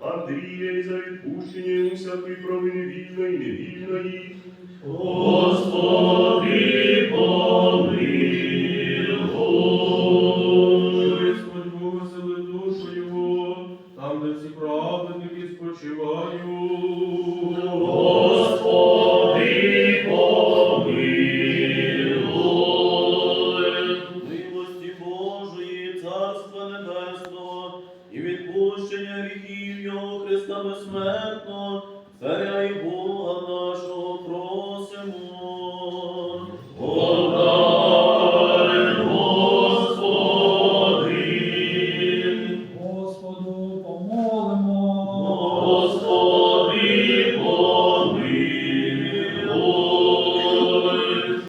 Андрія і за відпущення всякої провини вільної невільної. Там, де всі праведники спочивають. Господи, помилуй. милості Божої, Царства Небесного і відпущення гріхів Його Христа безсмертного, Царя і Бога нашого os